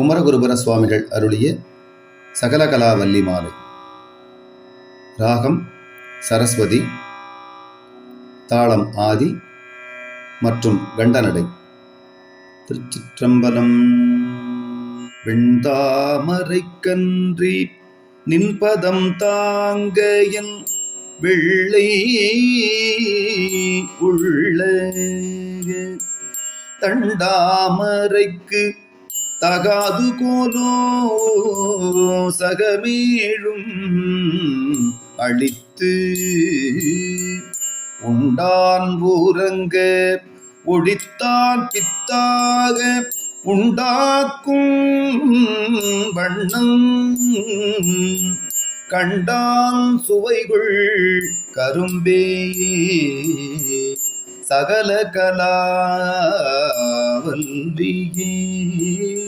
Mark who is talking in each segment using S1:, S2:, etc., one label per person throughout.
S1: குமரகுருபர சுவாமிகள் அருளிய சகலகலா வள்ளி மாலை. ராகம் சரஸ்வதி தாளம் ஆதி மற்றும் கண்டநடை திருச்சிற்றம்பலம் வெண்தாமரை கன்றி நின்பதம் தாங்க என் வெள்ளை உள்ள. தண்டாமரைக்கு தகாது கோலோ சகமேழும் அழித்து உண்டான் ஊரங்க ஒழித்தான் பித்தாக உண்டாக்கும் வண்ணம் கண்டான் சுவைகள் கரும்பே. சகல கலாவல்லியே ஏ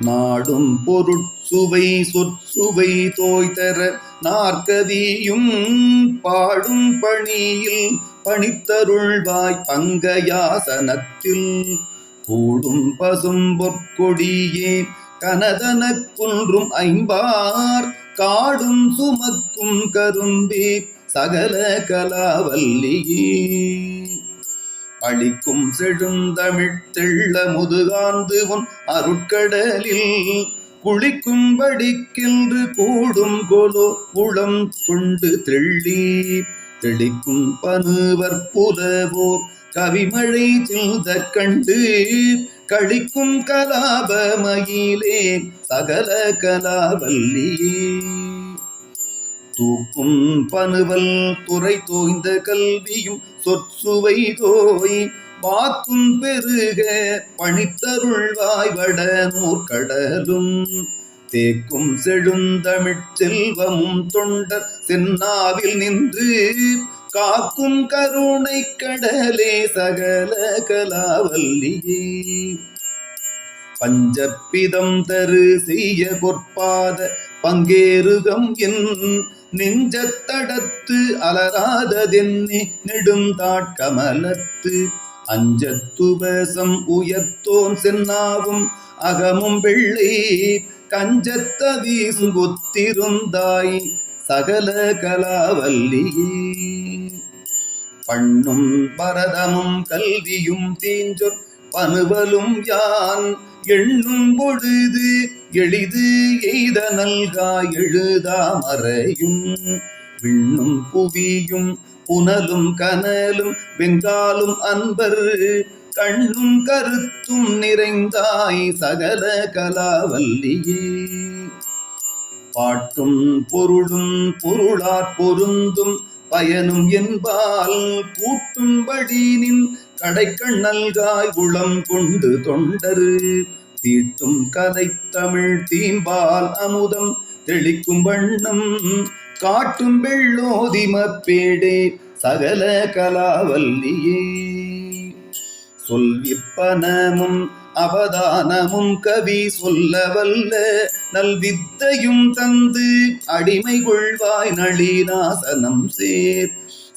S1: நாடும் பொருட்சுவை சொற்சுவை தோய்தர நாற்கவியும் பாடும் பணியில் பணித்தருள்வாய் பங்கயாசனத்தில். கூடும் பசும் பொற்கொடியே கனதனக் குன்றும் ஐம்பார் காடும் சுமக்கும் கரும்பே சகல கலாவல்லியே. அழிக்கும் செழுந்தமிழ்த்தெள்ள முதுகாந்து உன் அருட்கடலில் குளிக்கும்படிக்கென்று கூடும் கோலோ உளம் கொண்டு தெள்ளி தெளிக்கும் பனுவர் புலவோர் கவிமழை செல்த கண்டு கழிக்கும் கலாபமயிலே சகல கலாவல்லியே. தூக்கும் பனுவல் துறை தோய்ந்த கல்வியும் சொற்சுவை தோய். வாக்கும் பெருக பணித்தருள்வாய் வட நூற்கடலும் தேக்கும் செழுந்தமிழ் செல்வமும் தொண்டர் சென்னாவில் நின்று. காக்கும் கருணை கடலே சகல கலாவல்லியே. பஞ்சப்பிதம் தரு செய்ய பொற்பாத பங்கேறுகம் என் நெஞ்சத்தடத்து அலராததென்னே நெடும் தாட்கமலத்து. அஞ்சத்துவசம் உயர்த்தோன் சென்னாவும் அகமும் வெள்ளை. கஞ்சத்த வீசுங்கொத்திருந்தாய் சகல கலாவல்லியே. பண்ணும் பரதமும் கல்வியும் தீஞ்சொற் பனுவலும் யான். எண்ணும் பொழுது எளிது எய்த நல்கா எழுதாமறையும் விண்ணும் புவியும் புனலும் கனலும் வெங்காலும் அன்பர். கண்ணும் கருத்தும் நிறைந்தாய் சகல கலாவல்லியே. பாட்டும் பொருளும் பொருளாற் பொருந்தும் பயனும் என்பால் கூட்டும்படி நின் கடைக்கண்ணல்காய் உளம் கொண்டு தொண்டரு. தீட்டும் கதை தமிழ் தீம்பால் அமுதம் தெளிக்கும் வண்ணம் காட்டும் வெள்ளோதிமப்பேடே சகல கலாவல்லியே. சொல்விப்பனமும் அவதானமும் கவி சொல்ல வல்ல நல்வித்தையும் தந்து அடிமை கொள்வாய் நளினாசனம் சேர்.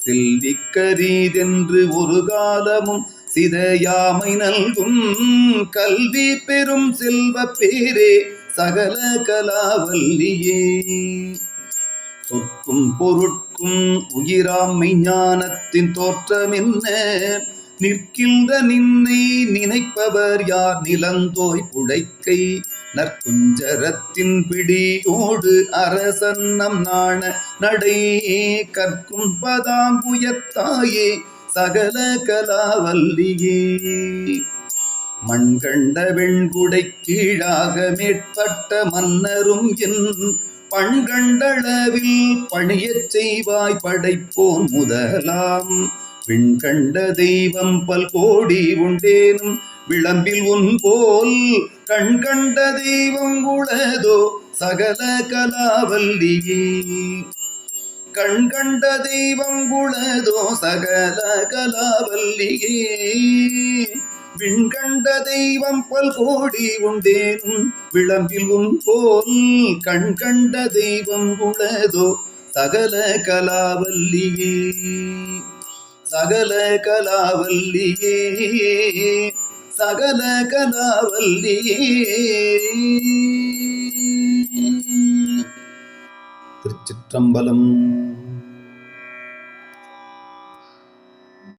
S1: செல்விக்கரீதென்று ஒரு காலமும் சிதையாமை நல்கும் கல்வி பெரும் செல்வ பேரே சகல கலாவல்லியே. சொற்கும் பொருட்கும் உயிராம் மெய்ஞானத்தின் தோற்றம் என்ன நிற்கின்ற நின்னை நினைப்பவர் யார்? நிலந்தோய் புழைக்கை நற்குஞ்சரத்தின் பிடியோடு அரசன்னம் நாண நடை. கற்கும் பதாங்குயத்தாயே சகல கலாவல்லியே. மண்கண்ட வெண்குடை கீழாக மேற்பட்ட மன்னரும் என் பண்கண்டளவில் பணியச் செய்வாய் படைப்போன் முதலாம். விண்கண்ட தெய்வம் பல் கோடி உண்டேனும் விளம்பில் உன் போல் கண் கண்ட தெய்வம் உளதோ சகல கலாவல்லியே. கண் கண்ட தெய்வம் உளதோ சகல கலாவல்லியே. விண்கண்ட தெய்வம் பல் கோடி உண்டேனும் விளம்பில் உன் போல் கண் கண்ட தெய்வம் உளதோ சகல கலாவல்லியே. சகல கலாவல்லியே சகல கலாவல்லியே திருச்சிற்றம்பலம்.